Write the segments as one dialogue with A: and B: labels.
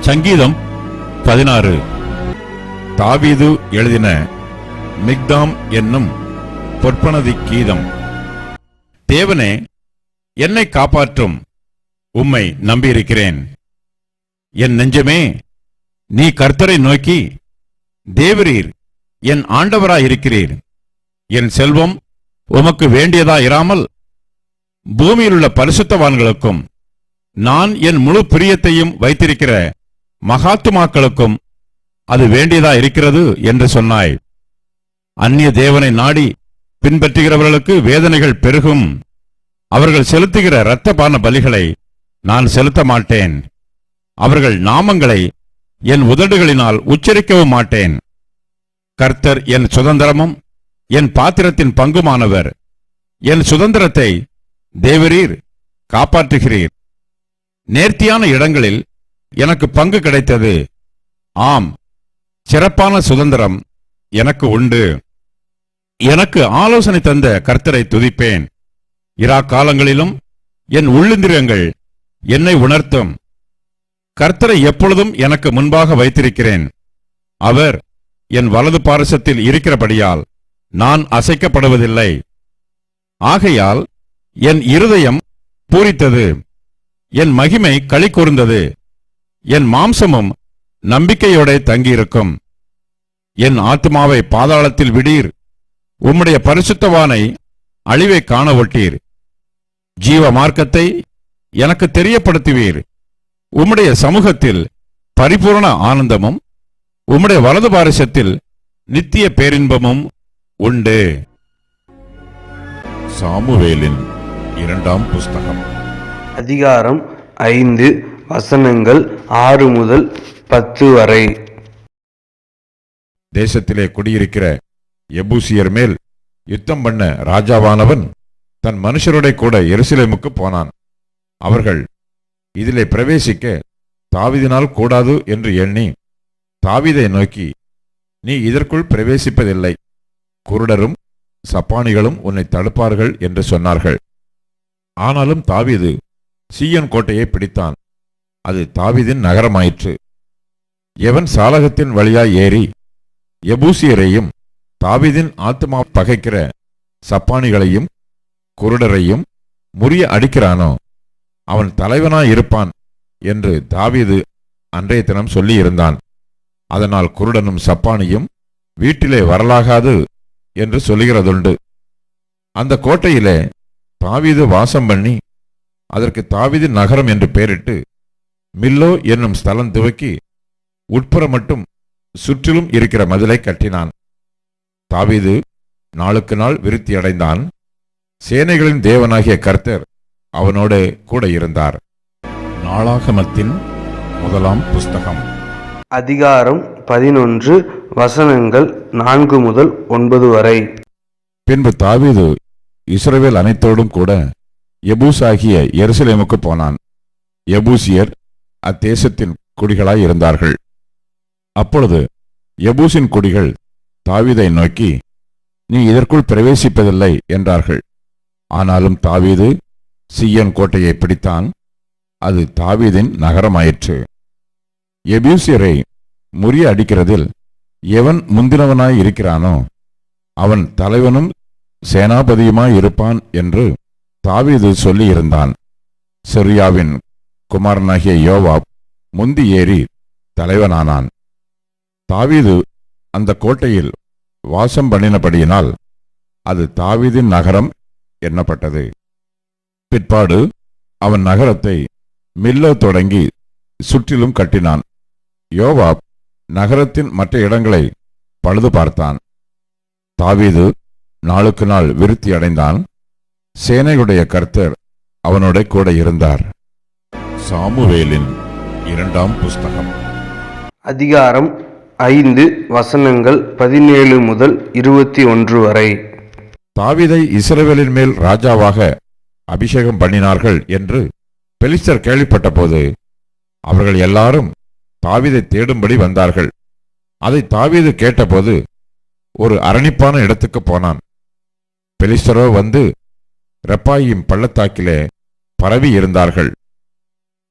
A: சங்கீதம் பதினாறு. தாவீது எழுதின மிக்தாம் என்னும் பொற்பனதி கீதம். தேவனே என்னை காப்பாற்றும் உம்மை நம்பியிருக்கிறேன். என் நெஞ்சமே நீ கர்த்தரை நோக்கி தேவரீர் என் ஆண்டவராயிருக்கிறீர். என் செல்வம் உமக்கு வேண்டியதா இராமல் பூமியிலுள்ள பரிசுத்தவான்களுக்கும் நான் என் முழு பிரியத்தையும் வைத்திருக்கிற மகாத்துமாக்களுக்கும் அது வேண்டியதா இருக்கிறது என்று சொன்னாய். அந்நிய தேவனை நாடி பின்பற்றுகிறவர்களுக்கு வேதனைகள் பெருகும். அவர்கள் செலுத்துகிற இரத்தபான பலிகளை நான் செலுத்த மாட்டேன். அவர்கள் நாமங்களை என் உதடுகளினால் உச்சரிக்கவும் மாட்டேன். கர்த்தர் என் சுதந்திரமும் என் பாத்திரத்தின் பங்குமானவர். என் சுதந்திரத்தை தேவரீர் காப்பாற்றுகிறீர். நேர்த்தியான இடங்களில் எனக்கு பங்கு கிடைத்தது. ஆம் சிறப்பான சுதந்திரம் எனக்கு உண்டு. எனக்கு ஆலோசனை தந்த கர்த்தரை துதிப்பேன். இரா காலங்களிலும் என் உள்ளிந்திரியங்கள் என்னை உணர்த்தும். கர்த்தரை எப்பொழுதும் எனக்கு முன்பாக வைத்திருக்கிறேன். அவர் என் வலது பாரசத்தில் இருக்கிறபடியால் நான் அசைக்கப்படுவதில்லை. ஆகையால் என் இருதயம் பூரித்தது. என் மகிமை களி கூர்ந்தது. என் மாம்சமும் நம்பிக்கையோட தங்கியிருக்கும். என் ஆத்மாவை பாதாளத்தில் விடீர். உம்முடைய பரிசுத்தவானை அழிவை காண ஒட்டீர் ஜீவ மார்க்கத்தை எனக்கு தெரியப்படுத்துவீர். உம்முடைய சமூகத்தில் பரிபூரண ஆனந்தமும் உம்முடைய வலது பாரசத்தில் நித்திய பேரின்பமும் உண்டு. சாமுவேலின் இரண்டாம் புஸ்தகம்.
B: அதிகாரம் ஐந்து வசனங்கள் ஆறு முதல் பத்து வரை.
A: தேசத்திலே குடியிருக்கிற எபூசியர் மேல் யுத்தம் பண்ண ராஜாவானவன் தன் மனுஷருடைய கூட எருசலேமுக்கு போனான். அவர்கள் இதிலே பிரவேசிக்க தாவிதினால் கூடாது என்று எண்ணி தாவீதை நோக்கி நீ இதற்குள் பிரவேசிப்பதில்லை. குருடரும் சப்பானிகளும் உன்னை தடுப்பார்கள் என்று சொன்னார்கள். ஆனாலும் தாவீது சீயன் கோட்டையை பிடித்தான். அது தாவீதின் நகரமாயிற்று. எவன் சாலகத்தின் வழியாய் ஏறி எபூசியரையும் தாவீதின் ஆத்மா பகைக்கிற சப்பானிகளையும் குருடரையும் முறிய அடிக்கிறானோ? அவன் தலைவனாயிருப்பான் என்று தாவீது அன்றைய தினம் சொல்லியிருந்தான். அதனால் குருடனும் சப்பானியும் வீட்டிலே வரலாகாது என்று சொல்லுகிறதுண்டு. அந்த கோட்டையிலே தாவீது வாசம் பண்ணி அதற்கு தாவீது நகரம் என்று பெயரிட்டு மில்லோ என்னும் ஸ்தலம் துவக்கி உட்புறம் மட்டும் சுற்றிலும் இருக்கிற மதிலை கட்டினான். தாவீது நாளுக்கு நாள் விருத்தியடைந்தான். சேனைகளின் தேவனாகிய கர்த்தர் அவனோடு கூட இருந்தார். நாளாகமத்தின் முதலாம் புஸ்தகம்.
B: அதிகாரம் பதினொன்று வசனங்கள் நான்கு முதல் ஒன்பது வரை.
A: பின்பு தாவீது இஸ்ரவேல் அனைத்தோடும் கூட எபூஸ் ஆகிய எருசலேமுக்கு போனான். எபூசியர் அத்தேசத்தின் குடிகளாய் இருந்தார்கள். அப்பொழுது எபூசின் குடிகள் தாவீதை நோக்கி நீ இதற்குள் பிரவேசிப்பதில்லை என்றார்கள். ஆனாலும் தாவீது சியன் கோட்டையை பிடித்தான். அது தாவீதின் நகரமாயிற்று. எபியூசியரை முறிய அடிக்கிறதில் எவன் முந்தினவனாய் இருக்கிறானோ அவன் தலைவனும் சேனாபதியுமாய் இருப்பான் என்று தாவீது சொல்லியிருந்தான். செரியாவின் குமாரனாகிய யோவாப் முந்தி ஏறி தலைவனானான். தாவீது அந்த கோட்டையில் வாசம் பண்ணினபடியினால் அது தாவீதின் நகரம் எண்ணப்பட்டது பிற்பாடு அவன் நகரத்தை மில்லோ தொடங்கி சுற்றிலும் கட்டினான். யோவாப் நகரத்தின் மற்ற இடங்களை பழுது பார்த்தான். தாவீது நாளுக்கு நாள் விருத்தி அடைந்தான். சேனையுடைய கர்த்தர் அவனோட கூட இருந்தார். சாமுவேலின் இரண்டாம் புஸ்தகம்.
B: அதிகாரம் ஐந்து வசனங்கள் பதினேழு முதல் இருபத்தி ஒன்று வரை.
A: தாவீதை இஸ்ரவேலின் மேல் ராஜாவாக அபிஷேகம் பண்ணினார்கள் என்று பெலிஸ்தர் கேள்விப்பட்டபோது அவர்கள் எல்லாரும் தாவிதை தேடும்படி வந்தார்கள். அதை தாவீது கேட்டபோது ஒரு அரணிப்பான இடத்துக்கு போனான். பெலிஸ்டரோ வந்து ரெப்பாயின் பள்ளத்தாக்கிலே பரவி இருந்தார்கள்.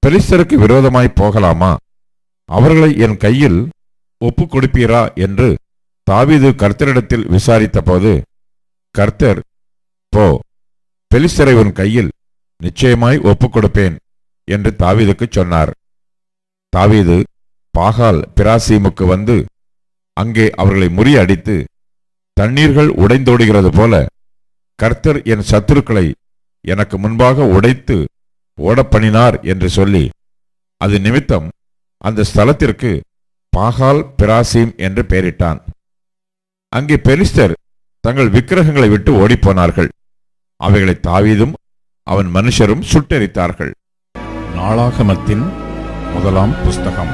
A: பெலிஸ்டருக்கு விரோதமாய் போகலாமா? அவர்களை என் கையில் ஒப்பு கொடுப்பீரா என்று தாவீது கர்த்தரிடத்தில் விசாரித்தபோது கர்த்தர் போ பெலிஸ்தரை உன் கையில் நிச்சயமாய் ஒப்புக் கொடுப்பேன் என்று தாவீதுக்குச் சொன்னார். தாவீது பாகால் பிராசீமுக்கு வந்து அங்கே அவர்களை முறியடித்து தண்ணீர்கள் உடைந்தோடுகிறது போல கர்த்தர் என் சத்துருக்களை எனக்கு முன்பாக உடைத்து ஓடப்பண்ணினார் என்று சொல்லி அது நிமித்தம் அந்த ஸ்தலத்திற்கு பாகால் பிராசீம் என்று பெயரிட்டான். அங்கே பெலிஸ்தர் தங்கள் விக்கிரகங்களை விட்டு ஓடிப்போனார்கள். அவைகளை தாவீதும் அவன் மனுஷரும் சுட்டெரித்தார்கள். நாளாகமத்தின் முதலாம் புஸ்தகம்.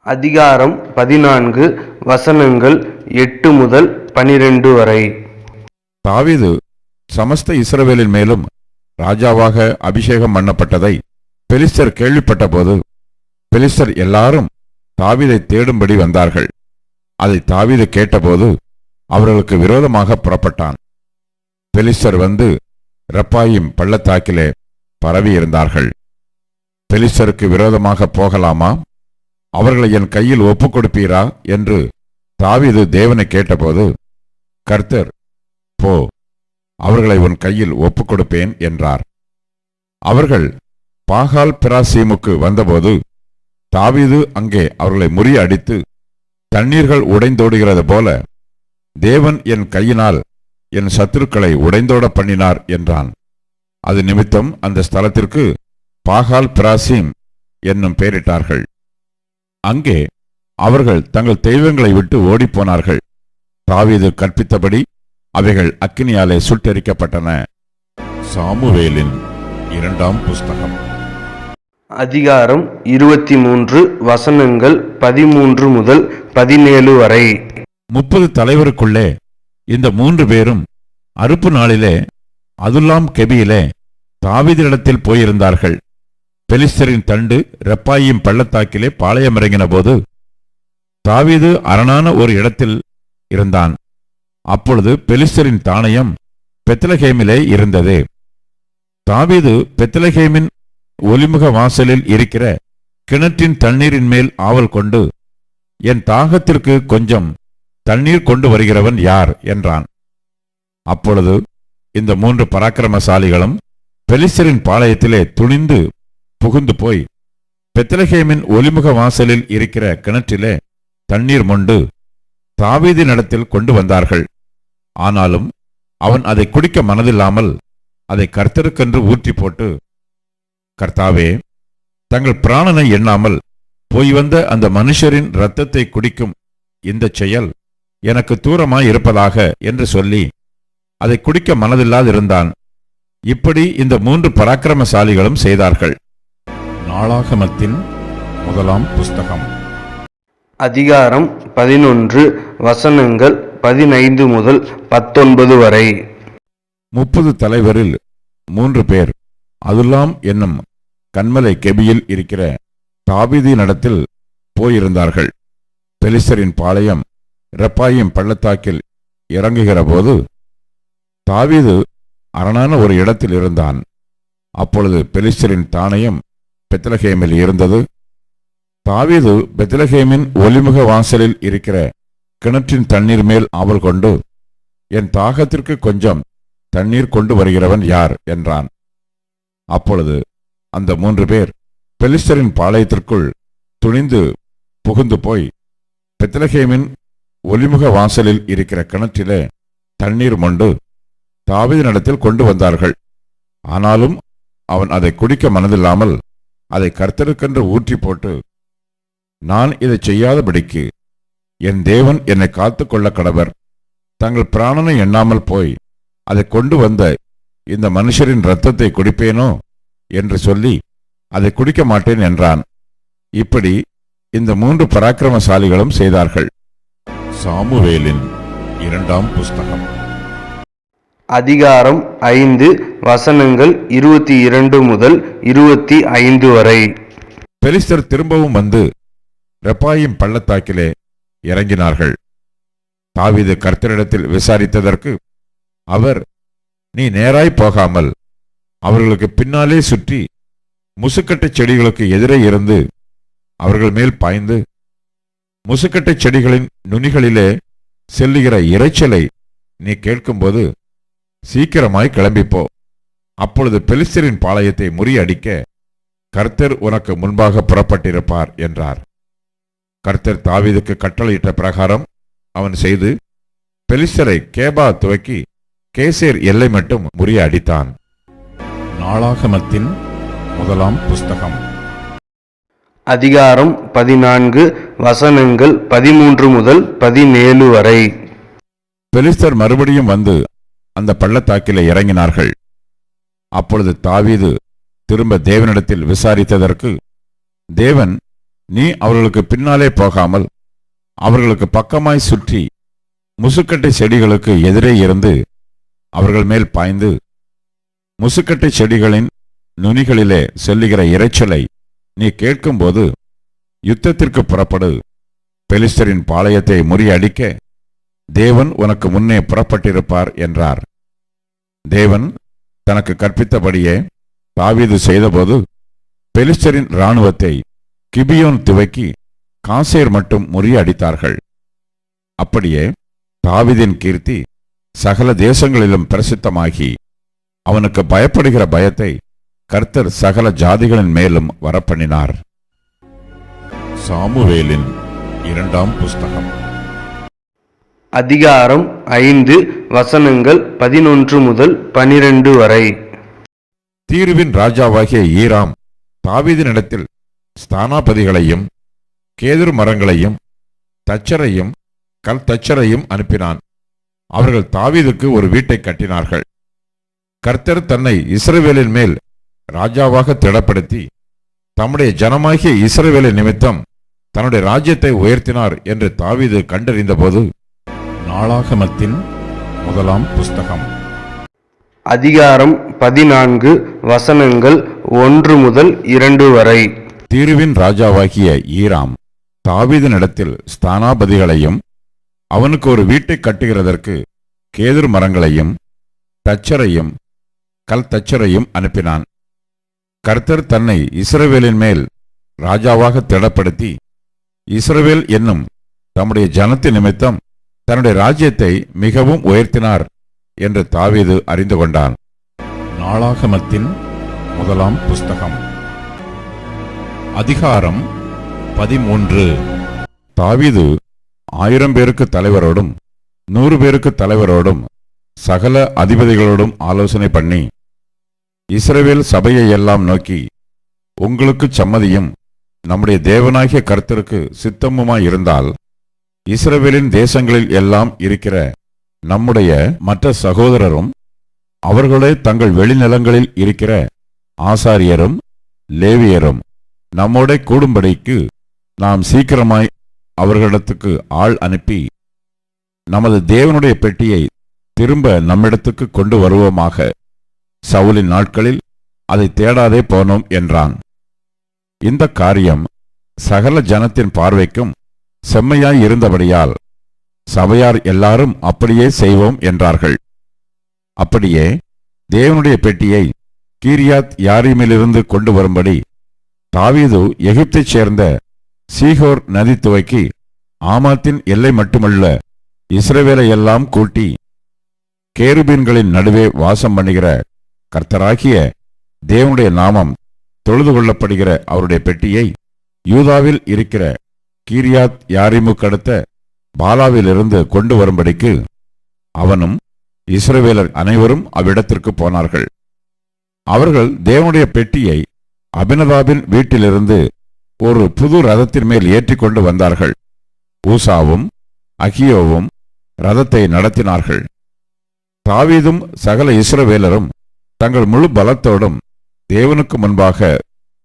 B: அதிகாரம் பதினான்கு வசனங்கள் எட்டு முதல் பனிரெண்டு வரை.
A: தாவீது சமஸ்த இஸ்ரவேலின் மேலும் ராஜாவாக அபிஷேகம் பண்ணப்பட்டதை பெலிஸ்தர் கேள்விப்பட்டபோது பெலிஸ்தர் எல்லாரும் தாவிதை தேடும்படி வந்தார்கள். அதை தாவீது கேட்டபோது அவர்களுக்கு விரோதமாக புறப்பட்டான். பெலிஸ்டர் வந்து ரப்பாயும் பள்ளத்தாக்கிலே பரவி இருந்தார்கள். பெலிஸ்தருக்கு விரோதமாக போகலாமா? அவர்களை என் கையில் ஒப்புக் கொடுப்பீரா? என்று தாவீது தேவனை கேட்டபோது கர்த்தர் போ அவர்களை உன் கையில் ஒப்புக் கொடுப்பேன் என்றார். அவர்கள் பாகால் பிராசீமுக்கு வந்தபோது தாவீது அங்கே அவர்களை முறியடித்து தண்ணீர்கள் உடைந்தோடுகிறது போல தேவன் என் கையினால் என் சத்துருக்களை உடைந்தோட பண்ணினார் என்றான். அது நிமித்தம் அந்த ஸ்தலத்திற்கு பாகால் பிராசீம் என்னும் பெயரிட்டார்கள். அங்கே அவர்கள் தங்கள் தெய்வங்களை விட்டு ஓடிப்போனார்கள். தாவீது கற்பித்தபடி அவைகள் அக்கினியாலே சுட்டெரிக்கப்பட்டன. சாமுவேலின் இரண்டாம் புஸ்தகம்.
B: அதிகாரம் இருபத்தி மூன்று வசனங்கள் பதிமூன்று முதல் பதினேழு வரை.
A: முப்பது தலைவருக்குள்ளே இந்த மூன்று பேரும் அறுப்பு நாளிலே அதுல்லாம் கெபியிலே தாவிதிடத்தில் போயிருந்தார்கள். பெலிஸ்தரின் தண்டு ரெப்பாயும் பள்ளத்தாக்கிலே பாளையமிறங்கின போது தாவீது அரணான ஒரு இடத்தில் இருந்தான். அப்பொழுது பெலிஸ்தரின் தானயம் பெத்லஹேமிலே இருந்தது. தாவீது பெத்லஹேமின் ஒலிமுக வாசலில் இருக்கிற கிணற்றின் தண்ணீரின் மேல் ஆவல் கொண்டு என் தாகத்திற்கு கொஞ்சம் தண்ணீர் கொண்டு வருகிறவன் யார்? என்றான். அப்பொழுது இந்த மூன்று பராக்கிரமசாலிகளும் பெலிசரின் பாளையத்திலே துணிந்து புகுந்து போய் பெத்லகேமின் ஒலிமுக வாசலில் இருக்கிற கிணற்றிலே தண்ணீர் மொண்டு தாவீதினிடத்தில் கொண்டு வந்தார்கள். ஆனாலும் அவன் அதை குடிக்க மனதில்லாமல் அதை கர்த்தருக்கென்று ஊற்றி போட்டு கர்த்தாவே தங்கள் பிராணனை எண்ணாமல் போய் வந்த அந்த மனுஷரின் இரத்தத்தை குடிக்கும் இந்தச் செயல் எனக்கு தூரமாய் இருப்பதாக என்று சொல்லி அதை குடிக்க மனதில்லாதிருந்தான். இப்படி இந்த மூன்று பராக்கிரமசாலிகளும் செய்தார்கள். நாளாகமத்தின் முதலாம் புஸ்தகம்.
B: அதிகாரம் பதினொன்று வசனங்கள் பதினைந்து முதல் பத்தொன்பது வரை.
A: முப்பது தலைவரில் மூன்று பேர். அதுலாம் என்னும் கண்மலை கெபியில் இருக்கிற தாபீதினிடத்தில் போயிருந்தார்கள். பெலிஸ்தரின் பாளையம் ரெப்பாயிம் பள்ளத்தாக்கில் இறங்குகிற போது தாவீது அரணான ஒரு இடத்தில் இருந்தான். அப்பொழுது பெலிஸ்தரின் தானயம் பெத்லஹேமில் இருந்தது. தாவீது பெத்லஹேமின் ஒலிமுக வாசலில் இருக்கிற கிணற்றின் தண்ணீர் மேல் ஆவல் கொண்டு என் தாகத்திற்கு கொஞ்சம் தண்ணீர் கொண்டு வருகிறவன் யார்? என்றான். அப்பொழுது அந்த மூன்று பேர் பெலிஸ்டரின் பாளையத்திற்குள் துணிந்து புகுந்து போய் பெத்லகேமின் ஒலிமுக வாசலில் இருக்கிற கிணற்றிலே தண்ணீர் மொண்டு தாவீதினிடத்தில் கொண்டு வந்தார்கள். ஆனாலும் அவன் அதை குடிக்க மனதில்லாமல் அதை கர்த்தருக்கென்று ஊற்றி போட்டு நான் இதை செய்யாதபடிக்கு என் தேவன் என்னை காத்துக்கொள்ள கடவர். தங்கள் பிராணனை எண்ணாமல் போய் அதை கொண்டு வந்த இந்த மனுஷரின் இரத்தத்தை குடிப்பேனோ என்று சொல்லி அதை குடிக்க மாட்டேன் என்றான். இப்படி இந்த மூன்று பராக்கிரமசாலிகளும் செய்தார்கள். சாமுவேலின் இரண்டாம் புஸ்தகம்.
B: அதிகாரம் ஐந்து வசனங்கள் இருபத்தி இரண்டு முதல் இருபத்தி ஐந்து வரை.
A: பெலிஸ்தர் திரும்பவும் வந்து ரெப்பாயிம் பள்ளத்தாக்கிலே இறங்கினார்கள். தாவீது கர்த்தரிடத்தில் விசாரித்ததற்கு அவர் நீ நேராய் போகாமல் அவர்களுக்கு பின்னாலே சுற்றி முசுக்கட்டைச் செடிகளுக்கு எதிரே இருந்து அவர்கள் மேல் பாய்ந்து முசுக்கட்டை செடிகளின் நுனிகளிலே செல்லுகிற இரைச்சலை நீ கேட்கும்போது சீக்கிரமாய் கிளம்பிப்போ. அப்பொழுது பெலிஸ்தரின் பாளையத்தை முறியடிக்க கர்த்தர் உனக்கு முன்பாக புறப்பட்டிருப்பார் என்றார். கர்த்தர் தாவீதுக்கு கட்டளையிட்ட பிரகாரம் அவன் செய்து பெலிஸ்தரை கேபா துவக்கி கேசேர் எல்லை மட்டும் முறிய அடித்தான். நாளாகமத்தின் முதலாம் புஸ்தகம்.
B: அதிகாரம் பதினான்கு வசனங்கள் பதிமூன்று முதல் பதினேழு வரை.
A: பெலிஸ்தர் மறுபடியும் வந்து அந்த பள்ளத்தாக்கிலே இறங்கினார்கள். அப்பொழுது தாவீது திரும்ப தேவனிடத்தில் விசாரித்ததற்கு தேவன் நீ அவர்களுக்கு பின்னாலே போகாமல் அவர்களுக்கு பக்கமாய் சுற்றி முசுக்கட்டை செடிகளுக்கு எதிரே இருந்து அவர்கள் மேல் பாய்ந்து முசுக்கட்டை செடிகளின் நுனிகளிலே செல்லுகிற இரைச்சலை நீ கேட்கும்போது யுத்தத்திற்கு புறப்படு. பெலிஸ்தரின் பாளையத்தை முறியடிக்க தேவன் உனக்கு முன்னே புறப்பட்டிருப்பார் என்றார். தேவன் தனக்கு கற்பித்தபடியே தாவீது செய்தபோது பெலிஸ்தரின் இராணுவத்தை கிபியோன் துவக்கி காசேர் மட்டும் முறியடித்தார்கள். அப்படியே தாவீதின் கீர்த்தி சகல தேசங்களிலும் பிரசித்தமாகி அவனுக்கு பயப்படுகிற பயத்தை கர்த்தர் சகல ஜாதிகளின் மேலும் வரப்பண்ணினார். சாமுவேலின் இரண்டாம் புஸ்தகம்.
B: அதிகாரம் ஐந்து வசனங்கள் பதினொன்று முதல் பனிரெண்டு வரை.
A: தீருவின் ராஜாவாகிய ஈராம் தாவீதினிடத்தில் ஸ்தானாபதிகளையும் கேதுரு மரங்களையும் தச்சரையும் கல் தச்சரையும் அனுப்பினான். அவர்கள் தாவீதுக்கு ஒரு வீட்டை கட்டினார்கள். கர்த்தர் தன்னை இஸ்ரவேலின் மேல் ராஜாவாக திடப்படுத்தி தம்முடைய ஜனமாகிய இஸ்ரவேலின் நிமித்தம் தன்னுடைய ராஜ்யத்தை உயர்த்தினார் என்று தாவீது கண்டறிந்தபோது நாளாகமத்தின் முதலாம் புஸ்தகம்.
B: அதிகாரம் பதினான்கு வசனங்கள் ஒன்று முதல் இரண்டு வரை.
A: தீருவின் ராஜாவாகிய ஈராம் தாவீதினிடத்தில் ஸ்தானாபதிகளையும் அவனுக்கு ஒரு வீட்டை கட்டுகிறதற்கு கேதுர் மரங்களையும் தச்சரையும் கல் தச்சரையும் அனுப்பினான். கர்த்தர் தன்னை இஸ்ரவேலின் மேல் ராஜாவாக திடப்படுத்தி இஸ்ரவேல் என்னும் தம்முடைய ஜனத்து நிமித்தம் தன்னுடைய ராஜ்யத்தை மிகவும் உயர்த்தினார் என்று தாவீது அறிந்து கொண்டான். நாளாகமத்தின் முதலாம் புஸ்தகம். அதிகாரம் பதிமூன்று. தாவீது ஆயிரம் பேருக்கு தலைவரோடும் நூறு பேருக்கு தலைவரோடும் சகல அதிபதிகளோடும் ஆலோசனை பண்ணி இஸ்ரவேல் சபையை எல்லாம் நோக்கி உங்களுக்கு சம்மதியும் நம்முடைய தேவனாகிய கர்த்தருக்கு சித்தமுமாய் இருந்தால் இஸ்ரவேலின் தேசங்களில் எல்லாம் இருக்கிற நம்முடைய மற்ற சகோதரரும் அவர்களே தங்கள் வெளிநிலங்களில் இருக்கிற ஆசாரியரும் லேவியரும் நம்மோட கூடும்படிக்கு நாம் சீக்கிரமாய் அவர்களிடத்துக்கு ஆள் அனுப்பி நமது தேவனுடைய பெட்டியை திரும்ப நம்மிடத்துக்கு கொண்டு வருவோமாக. சவுலின் நாட்களில் அதை தேடாதே போனோம் என்றான். இந்த காரியம் சகல ஜனத்தின் பார்வைக்கும் செம்மையாய் இருந்தபடியால் சபையார் எல்லாரும் அப்படியே செய்வோம் என்றார்கள். அப்படியே தேவனுடைய பெட்டியை கீரியாத் யாரிமிலிருந்து கொண்டு வரும்படி தாவீது எகிப்தைச் சேர்ந்த சீகோர் நதி துவக்கி ஆமாத்தின் எல்லை மட்டுமல்ல இஸ்ரவேலை எல்லாம் கூட்டி கேருபீன்களின் நடுவே வாசம் பண்ணுகிற கர்த்தராகிய தேவனுடைய நாமம் தொழுது கொள்ளப்படுகிற அவருடைய பெட்டியை யூதாவில் இருக்கிற கீரியாத் யாரிமு கடத்த பாலாவிலிருந்து கொண்டு வரும்படிக்கு அவனும் இஸ்ரவேலர் அனைவரும் அவ்விடத்திற்கு போனார்கள். அவர்கள் தேவனுடைய பெட்டியை அபினதாபின் வீட்டிலிருந்து ஒரு புது ரதத்தின் மேல் ஏற்றிக்கொண்டு வந்தார்கள். ஊசாவும் அகியோவும் ரதத்தை நடத்தினார்கள். தாவீதும் சகல இஸ்ரவேலரும் தங்கள் முழு பலத்தோடும் தேவனுக்கு முன்பாக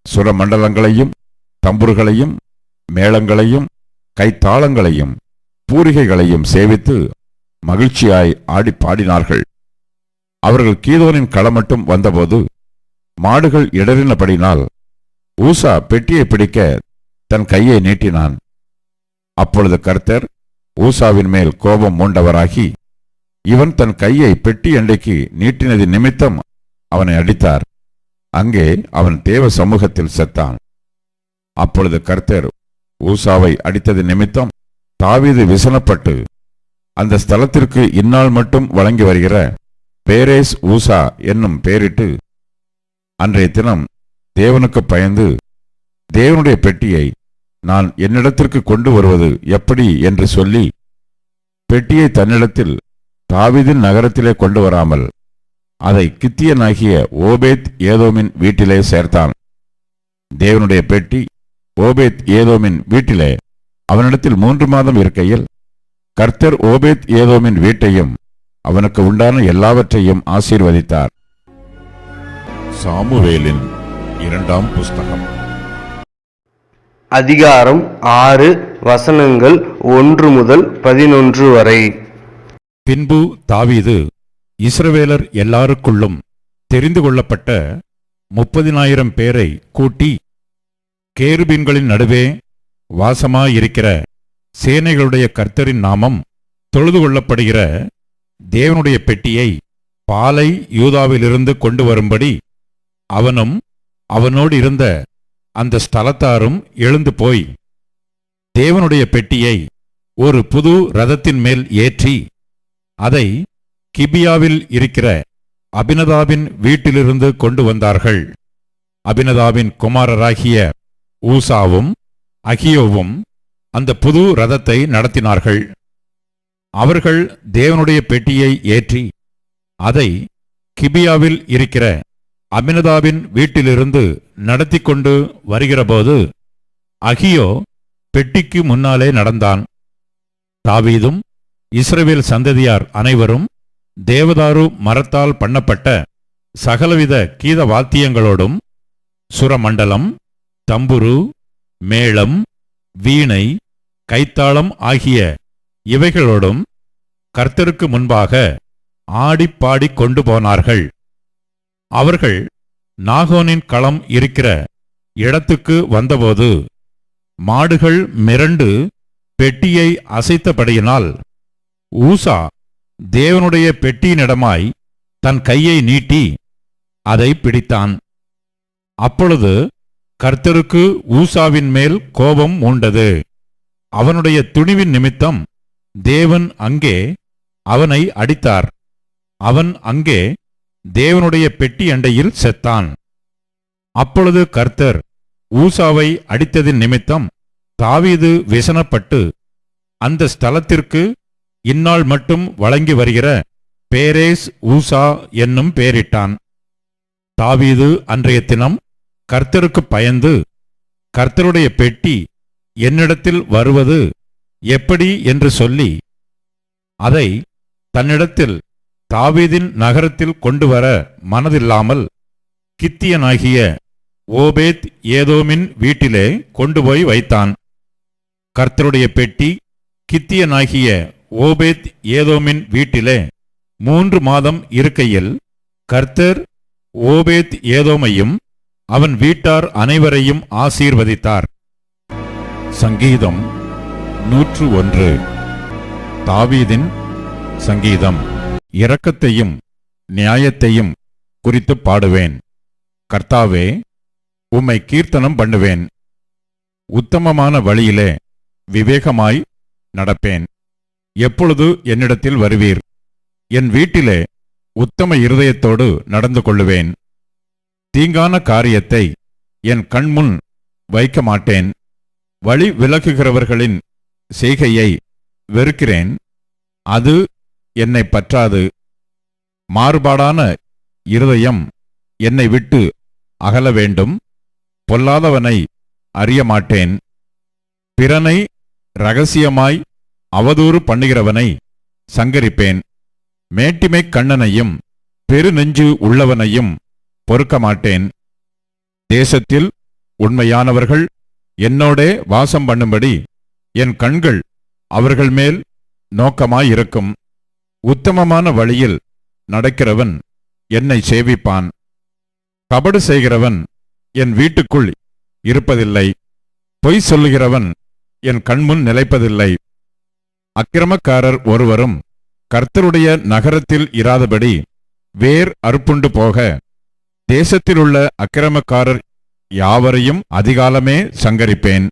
A: சுரமண்டலங்களையும் தம்புர்களையும் மேளங்களையும் கைத்தாளங்களையும் பூரிகைகளையும் சேவித்து மகிழ்ச்சியாய் ஆடி பாடினார்கள். அவர்கள் கீதோனின் களம் மட்டும் வந்தபோது மாடுகள் இடறினபடினால் ஊசா பெட்டியை பிடிக்க தன் கையை நீட்டினான். அப்பொழுது கர்த்தர் ஊசாவின் மேல் கோபம் மூண்டவராகி இவன் தன் கையை பெட்டி அண்டைக்கு நீட்டினது நிமித்தம் அவனை அடித்தார். அங்கே அவன் தேவ சமூகத்தில் செத்தான். அப்பொழுது கர்த்தர் ஊசாவை அடித்தது நிமித்தம் தாவீது விசனப்பட்டு அந்த ஸ்தலத்திற்கு இந்நாள் மட்டும் வழங்கி வருகிற பேரேஸ் ஊசா என்னும் பெயரிட்டு அன்றைய தினம் தேவனுக்கு பயந்து தேவனுடைய பெட்டியை நான் என்னிடத்திற்கு கொண்டு வருவது எப்படி என்று சொல்லி பெட்டியை தன்னிடத்தில் தாவிதின் நகரத்திலே கொண்டு வராமல் அதை கித்தியனாகிய ஓபேத் ஏதோமின் வீட்டிலே சேர்த்தான். தேவனுடைய பெட்டி ஓபேத் ஏதோமின் வீட்டிலே அவனிடத்தில் மூன்று மாதம் இருக்கையில் கர்த்தர் ஓபேத் ஏதோமின் வீட்டையும் அவனுக்கு உண்டான எல்லாவற்றையும் ஆசீர்வதித்தார். சாமுவேலின் இரண்டாம் புஸ்தகம்.
B: அதிகாரம் ஆறு வசனங்கள் ஒன்று முதல் பதினொன்று வரை.
A: பின்பு தாவீது இஸ்ரவேலர் எல்லாருக்குள்ளும் தெரிந்து கொள்ளப்பட்ட முப்பதினாயிரம் பேரை கூட்டி கேருபீன்களின் நடுவே வாசமாயிருக்கிற சேனைகளுடைய கர்த்தரின் நாமம் தொழுது கொள்ளப்படுகிற தேவனுடைய பெட்டியை பாலை யூதாவிலிருந்து கொண்டு வரும்படி அவனும் அவனோடு இருந்த அந்த ஸ்தலத்தாரும் எழுந்து போய் தேவனுடைய பெட்டியை ஒரு புது ரதத்தின் மேல் ஏற்றி அதை கிபியாவில் இருக்கிற அபினதாவின் வீட்டிலிருந்து கொண்டு வந்தார்கள். அபினதாவின் குமாரராகிய ஊசாவும் அகியோவும் அந்த புது ரதத்தை நடத்தினார்கள். அவர்கள் தேவனுடைய பெட்டியை ஏற்றி அதை கிபியாவில் இருக்கிற அமினதாவின் வீட்டிலிருந்து நடத்தி கொண்டு வருகிறபோது அகியோ பெட்டிக்கு முன்னாலே நடந்தான். தாவீதும் இஸ்ரவேல் சந்ததியார் அனைவரும் தேவதாரு மரத்தால் பண்ணப்பட்ட சகலவித கீத வாத்தியங்களோடும் சுரமண்டலம் தம்புரு மேளம் வீணை கைத்தாளம் ஆகிய இவைகளோடும் கர்த்தருக்கு முன்பாக ஆடிப்பாடிக் கொண்டு போனார்கள். அவர்கள் நாகோனின் களம் இருக்கிற இடத்துக்கு வந்தபோது மாடுகள் மிரண்டு பெட்டியை அசைத்தபடியினால் ஊசா தேவனுடைய பெட்டியினிடமாய் தன் கையை நீட்டி அதை பிடித்தான். அப்பொழுது கர்த்தருக்கு ஊசாவின் மேல் கோபம் உண்டது அவனுடைய துணிவின் நிமித்தம் தேவன் அங்கே அவனை அடித்தார். அவன் அங்கே தேவனுடைய பெட்டி அண்டையில் செத்தான். அப்பொழுது கர்த்தர் ஊசாவை அடித்ததின் நிமித்தம் தாவீது விசனப்பட்டு அந்த ஸ்தலத்திற்கு இந்நாள் மட்டும் வழங்கி வருகிற பேரேஸ் ஊசா என்னும் பெயரிட்டான். தாவீது அன்றைய தினம் கர்த்தருக்கு பயந்து கர்த்தருடைய பெட்டி என்னிடத்தில் வருவது எப்படி என்று சொல்லி அதை தன்னிடத்தில் தாவீதின் நகரத்தில் கொண்டு வர மனதில்லாமல் கித்தியனாகிய ஓபேத் ஏதோமின் வீட்டிலே கொண்டு போய் வைத்தான். கர்த்தருடைய பெட்டி கித்தியனாகிய ஓபேத் ஏதோமின் வீட்டிலே மூன்று மாதம் இருக்கையில் கர்த்தர் ஓபேத் ஏதோமையும் அவன் வீட்டார் அனைவரையும் ஆசீர்வதித்தார். சங்கீதம் நூற்று ஒன்று. தாவீதின் சங்கீதம். இரக்கத்தையும் நியாயத்தையும் குறித்து பாடுவேன். கர்த்தாவே உம்மை கீர்த்தனம் பண்ணுவேன். உத்தமமான வழியிலே விவேகமாய் நடப்பேன். எப்பொழுது என்னிடத்தில் வருவீர்? என் வீட்டிலே உத்தம இருதயத்தோடு நடந்து கொள்ளுவேன். தீங்கான காரியத்தை என் கண்முன் வைக்க மாட்டேன் வழி விலகுகிறவர்களின் செய்கையை வெறுக்கிறேன். அது என்னை பற்றாது. மாறுபாடான இருதயம் என்னை விட்டு அகல வேண்டும். பொல்லாதவனை அறிய மாட்டேன். பிறனை ரகசியமாய் அவதூறு பண்ணுகிறவனை சங்கரிப்பேன். மேட்டிமை கண்ணனையும் பெருநெஞ்சு உள்ளவனையும் பொறுக்க மாட்டேன். தேசத்தில் உண்மையானவர்கள் என்னோடே வாசம் பண்ணும்படி என் கண்கள் அவர்கள் மேல் நோக்கமாயிருக்கும். உத்தமமான வழியில் நடக்கிறவன் என்னை சேவிப்பான். கபடு செய்கிறவன் என் வீட்டுக்குள் இருப்பதில்லை. பொய் சொல்லுகிறவன் என் கண்முன் நிலைப்பதில்லை. அக்கிரமக்காரர் ஒருவரும் கர்த்தருடைய நகரத்தில் இராதபடி வேர் அறுப்புண்டு போக தேசத்திலுள்ள அக்கிரமக்காரர் யாவரையும் அதிகாலமே சங்கரிப்பேன்.